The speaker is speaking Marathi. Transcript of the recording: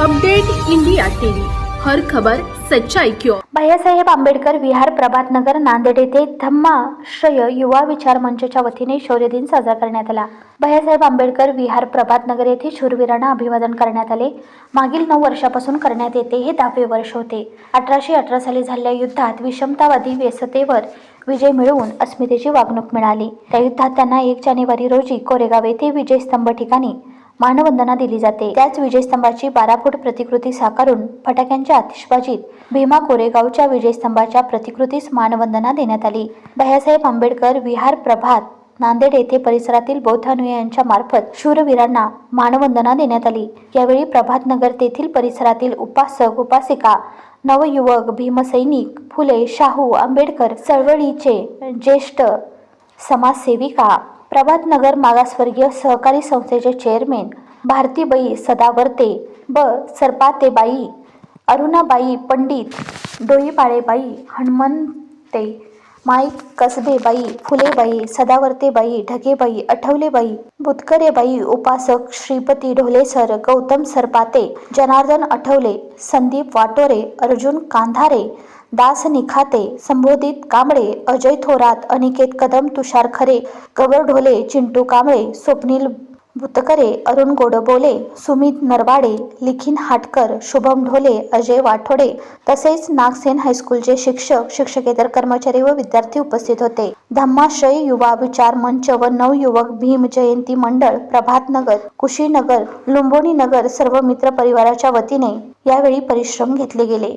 Update India TV. हर खबर सच्चाई क्यों भैयासाहेब आंबेडकर विहार प्रभात नगर नांदेड येथे धम्माश्रय युवा विचार मंचच्या वतीने शौर्य दिन साजरा करण्यात आला. भैयासाहेब आंबेडकर विहार प्रभात नगर येथे शूरवीरांना अभिवादन करण्यात आले. मागील नऊ वर्षापासून करण्यात येते हे दहावे वर्ष होते. अठराशे अठरा साली झालेल्या युद्धात विषमतावादी व्यसतेवर विजय मिळवून अस्मितेची वागणूक मिळाली. त्या युद्धात त्यांना एक जानेवारी रोजी कोरेगाव येथे विजयस्तंभ ठिकाणी मानवंदना दिली जाते. त्याच विजयस्तंभाची बारा फूट प्रतिकृती साकारून फटाक्यांच्या आतिषबाजीत भीमा कोरेगावच्या विजयस्तंभाच्या प्रतिकृतीस मानवंदना देण्यात आली. भैयासाहेब आंबेडकर विहार प्रभात नांदेड येथे परिसरातील बौद्ध अनुयायांच्या मार्फत शूरवीरांना मानवंदना देण्यात आली. यावेळी प्रभात नगर तेथील परिसरातील उपासक उपासिका नवयुवक भीमसैनिक फुले शाहू आंबेडकर चळवळीचे ज्येष्ठ समाजसेविका प्रभात नगर मागासवर्गीय सहकारी संस्थेचे चेअरमॅन भारतीबाई सदावर्ते ब. सरपातेबाई अरुणाबाई पंडित डोईपाळेबाई हनुमंते माई कसबेबाई फुलेबाई सदावर्तेबाई ढगेबाई आठवलेबाई बुतकरेबाई उपासक श्रीपती ढोलेसर गौतम सरपाते जनार्दन आठवले संदीप वाटोरे अर्जुन कांधारे दास निखाते संबोधित कांबळे अजय थोरात अनिकेत कदम तुषार खरे गवर ढोले चिंटू कांबळे स्वप्नील भुतकरे अरुण गोडबोले सुमित नरवाडे लिखिन हाटकर शुभम ढोले अजय वाठोडे तसेच नागसेन हायस्कूलचे शिक्षक शिक्षकेतर कर्मचारी व विद्यार्थी उपस्थित होते. धम्माश्रय युवा विचार मंच व नवयुवक भीम जयंती मंडळ प्रभात नगर कुशीनगर लुंबोनी नगर सर्व मित्र परिवाराच्या वतीने यावेळी परिश्रम घेतले गेले.